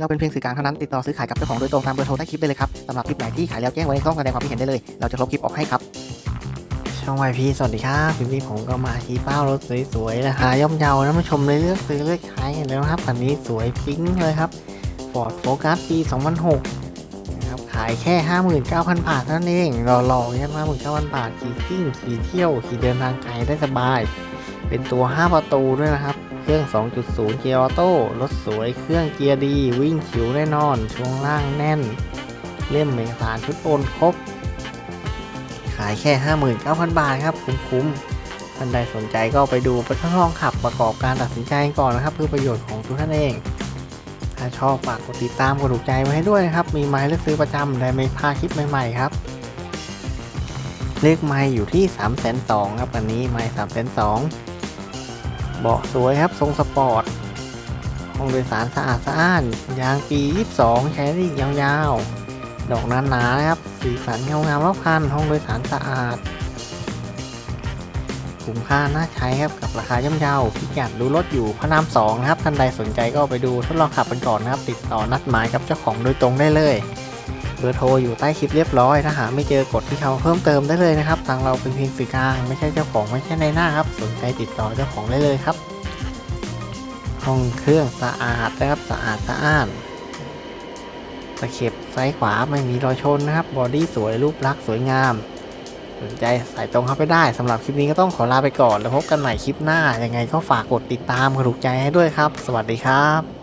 เราเป็นเพียงสื่อกลางเท่านั้นติดต่อซื้อขายกับเจ้าของโดยตรงตามเบอร์โทรใต้คลิปได้เลยครับสำหรับคลิปไหนที่ขายแล้วแจ้งไว้ในช่องแสดงความคิดเห็นได้เลย เราจะลบคลิปออกให้ครับ ช่องวายพีสวัสดีครับพี่พี่ผมก็มาชี้เป้ารถสวยๆราคาย่อมเยานะมาชมเลยเลือกซื้อเลือกขายกันแล้วนะครับคันนี้สวยปิ๊งเลยครับ Ford Focus ปี 2006นะครับขายแค่ 59,000 บาทเท่านั้นเองหล่อๆแค่59,000 บาทขี่ซิ่งขี่เที่ยวขี่เดินทางไกลได้สบาย เป็นตัว 5 ประตูด้วยนะครับ รื่อง 2.0 เกียร์ออโต้รถสวยเครื่องเกียร์ดี วิ่งฉิวแน่นอน ช่วงล่างแน่น เล่มเอกสารชุดโอนครบ ขายแค่ 59,000 บาทครับ คุ้มๆท่านใดสนใจก็ไปดูไปทดลองขับประกอบการตัดสินใจก่อนนะครับ เพื่อประโยชน์ของทุกท่านเอง ถ้าชอบฝากกดติดตามกดถูกใจไว้ให้ด้วยนะครับ มีไม้เลือกซื้อประจำได้ไม่พลาดคลิปใหม่ๆครับเลขไม้อยู่ที่3 2 0 0 0ครับอันนี้ไม้3 2 0 0 0 เบาะสวยครับทรงสปอร์ต ห้องโดยสารสะอาดสะอ้าน ยางปี 22ใช้ได้ยาวๆ ดอกหนาๆนะครับ สีสันเงางามรอบคัน ห้องโดยสารสะอาด คุ้มค่าน่าใช้ครับกับราคาย่อมเยาพิกัดดูรถอยู่พระรามสองนะครับ ท่านใดสนใจก็ไปดูทดลองขับกันก่อนนะครับ ติดต่อนัดหมายกับเจ้าของโดยตรงได้เลย เบอร์โทรอยู่ใต้คลิปเรียบร้อย ถ้าหาไม่เจอกดที่เขาเพิ่มเติมได้เลยนะครับ ทางเราเป็นเพียงสื่อกลางไม่ใช่เจ้าของไม่ใช่ในหน้าครับ สนใจติดต่อเจ้าของได้เลยครับ ห้องเครื่องสะอาดนะครับสะอาดสะอ้านตะเข็บซ้ายขวาไม่มีรอยชนนะครับ บอดี้สวยรูปลักษณ์สวยงาม สนใจสายตรงเข้าไปได้สำหรับคลิปนี้ก็ต้องขอลาไปก่อน แล้วพบกันใหม่คลิปหน้า ยังไงก็ฝากกดติดตามกระดูกใจให้ด้วยครับ สวัสดีครับ